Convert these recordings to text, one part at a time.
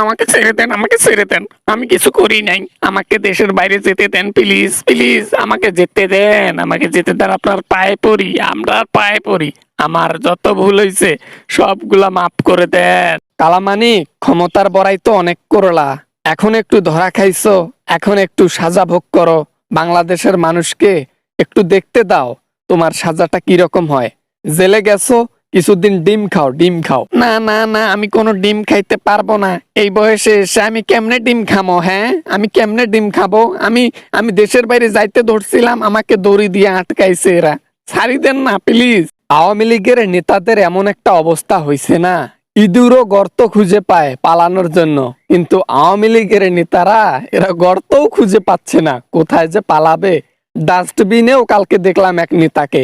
আমাকে ছেড়ে দেন, আমাকে ছেড়ে দেন। আমি কিছু করি নাই। আমাকে দেশের বাইরে যেতে দেন প্লিজ প্লিজ আমাকে যেতে দেন, আমাকে যেতে দেন। আপনার পায়ে পড়ি, আমরা পায়ে পড়ি। আমার যত ভুল হয়েছে সবগুলা মাফ করে দেন। কালামানি, ক্ষমতার বড়াই তো অনেক করলা। এখন একটু ধরা খাইছো, এখন একটু সাজা ভোগ করো। বাংলাদেশের মানুষকে একটু দেখতে দাও, তোমার সাজাটা কি রকম হয়। জেলে গেছো কিছুদিন ডিম খাও ডিম খাও। না না না আমি কোনো ডিম খাইতে পারব না। এই বয়সে এসে আমি কেমনে ডিম খামো হ্যাঁ? আমি কেমনে ডিম খাব? আমি আমি দেশের বাইরে যাইতে ধরছিলাম আমাকে দড়ি দিয়ে আটকাইছে এরা। ছাড়ি দেন না প্লিজ। আওয়ামী লীগের নেতাদের এমন একটা অবস্থা হয়েছে না? ইঁদুরও গর্ত খুঁজে পায় পালানোর জন্য। কিন্তু আওয়ামী লীগের নেতারা এরা গর্তও খুঁজে পাচ্ছে না। কোথায় যে পালাবে? ডাস্টবিনেও কালকে দেখলাম এক নেতাকে।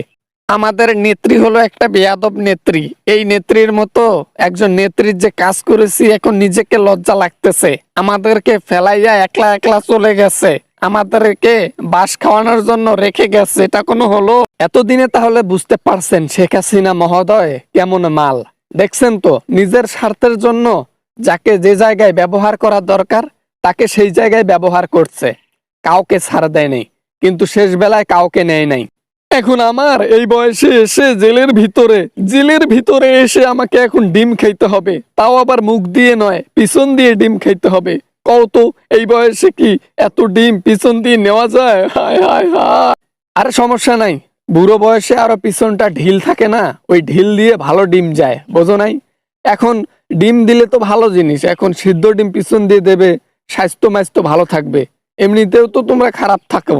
আমাদের নেত্রী হলো একটা বেয়াদব নেত্রী। এই নেত্রীর মতো একজন নেত্রীর যে কাজ করেছি, এখন নিজেকে লজ্জা লাগতেছে। আমাদেরকে ফেলাইয়া একলা একলা চলে গেছে। আমাদেরকে বাস খাওয়ানোর জন্য রেখে গেছে। এটা কোনো হলো? এতদিনে তাহলে বুঝতে পারছেন শেখ হাসিনা মহোদয় কেমন মাল। দেখছেন তো, নিজের স্বার্থের জন্য যাকে যে জায়গায় ব্যবহার করা দরকার, তাকে সেই জায়গায় ব্যবহার করছে। কাউকে ছাড় দেয় নাই কিন্তু শেষ বেলায় কাউকে নেয় নাই। এখন আমার এই বয়সে এসে জেলের ভিতরে জেলের ভিতরে এসে আমাকে এখন ডিম খাইতে হবে। তাও আবার মুখ দিয়ে নয়, পিছন দিয়ে ডিম খাইতে হবে। কও তো, এই বয়সে কি এত ডিম পিছন দিয়ে নেওয়া যায়? হায় হায় হায়। আরে সমস্যা নাই, বুড়ো বয়সে আরও পিছনটা ঢিল থাকে না, ওই ঢিল দিয়ে ভালো ডিম যায়, বোঝো নাই? এখন ডিম দিলে তো ভালো জিনিস, এখন সিদ্ধ ডিম পিছন দিয়ে দেবে স্বাস্থ্য মাস্থ্য ভালো থাকবে। এমনিতেও তো তোমরা খারাপ থাকো।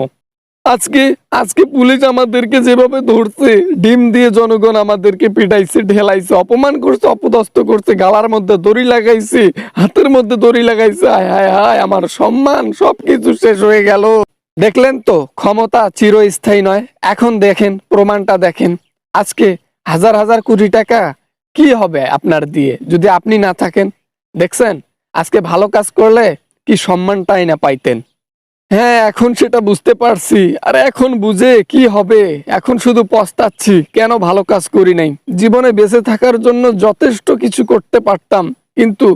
আজকে আজকে পুলিশ আমাদেরকে যেভাবে ধরছে, ডিম দিয়ে জনগণ আমাদেরকে পিটাইছে, ঢেলাইছে, অপমান করছে, অপদস্থ করছে, গালার মধ্যে দড়ি লাগাইছে, হাতের মধ্যে দড়ি লাগাইছে, হায় হায় হায়, আমার সম্মান সবকিছু শেষ হয়ে গেল। দেখলেন তো, ক্ষমতা চিরস্থায়ী নয়। এখন দেখেন, প্রমাণটা দেখেন। আজকে হাজার হাজার কোটি টাকা কি হবে আপনার দিয়ে? যদি আপনি না থাকেন, দেখছেন? আজকে ভালো কাজ করলে কি সম্মানটাই না পাইতেন? হ্যাঁ এখন সেটা বুঝতে পারছি। আর এখন বুঝে কি হবে? এখন শুধু পস্তাচ্ছি, কেন ভালো কাজ করি নাই? জীবনে বেঁচে থাকার জন্য যথেষ্ট কিছু করতে পারতাম, কিন্তু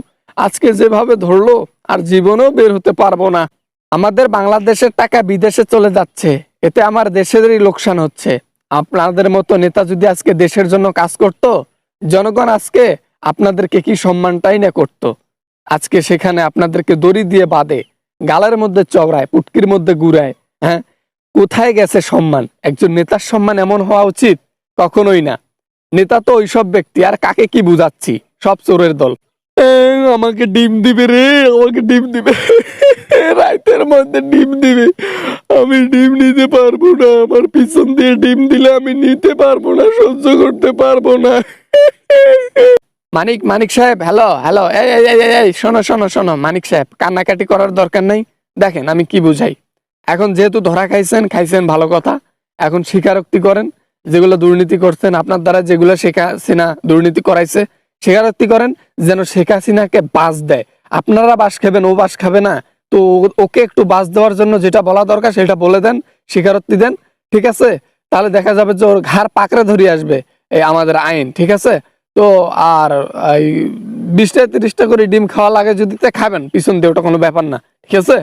আজকে যেভাবে ধরলো, আর জীবনেও বের হতে পারব না। আমাদের বাংলাদেশের টাকা বিদেশে চলে যাচ্ছে, এতে আমার দেশেরই লোকসান হচ্ছে। আপনাদের মতো নেতা যদি আজকে দেশের জন্য কাজ করত, জনগণ আজকে আপনাদেরকে কি সম্মানটাই না করতো? আজকে সেখানে আপনাদেরকে দড়ি দিয়ে বাঁধে। গালের মধ্যে চওড়ায়, পুটকির মধ্যে গুড়ায় হ্যাঁ? কোথায় গেছে সম্মান? একজন নেতার সম্মান এমন হওয়া উচিত? কখনোই না। নেতা তো ওইসব ব্যক্তি, আর কাকে কি বুঝাচ্ছি? সব চোরের দল। আমাকে ডিম দিবে রে, আমাকে ডিম দিবে। রাইতের মধ্যে ডিম দিবে। আমি ডিম নিতে পারব না, আমার পিছন দিয়ে ডিম দিলে আমি নিতে পারব না, সহ্য করতে পারব না। মানিক মানিক সাহেব হ্যালো হ্যালো এই, শোনো শোনো শোনো, মানিক সাহেব, কান্নাকাটি করার দরকার নাই। দেখেন, আমি কি বুঝাই। এখন যেহেতু ধরা খাইছেন খাইছেন ভালো কথা। এখন স্বীকারোক্তি করেন, যেগুলো দুর্নীতি করছেন, আপনার দ্বারা যেগুলো শেখ হাসিনা দুর্নীতি করাইছে, স্বীকারোক্তি করেন, যেন শেখ হাসিনাকে বাস দেয়। আপনারা বাস খাবেন, ও বাস খাবে না। তো ওকে একটু বাস দেওয়ার জন্য যেটা বলা দরকার, সেটা বলে দেন, স্বীকারোক্তি দেন, ঠিক আছে? তাহলে দেখা যাবে যে ওর ঘাড় পাকড়ে ধরিয়ে আসবে, এই আমাদের আইন, ঠিক আছে? তো আর, এই বিশটা তিরিশটা করে ডিম খাওয়া লাগে যদি তা খাবেন, পিছন দিয়ে ওটা কোনো ব্যাপার না, ঠিক আছে?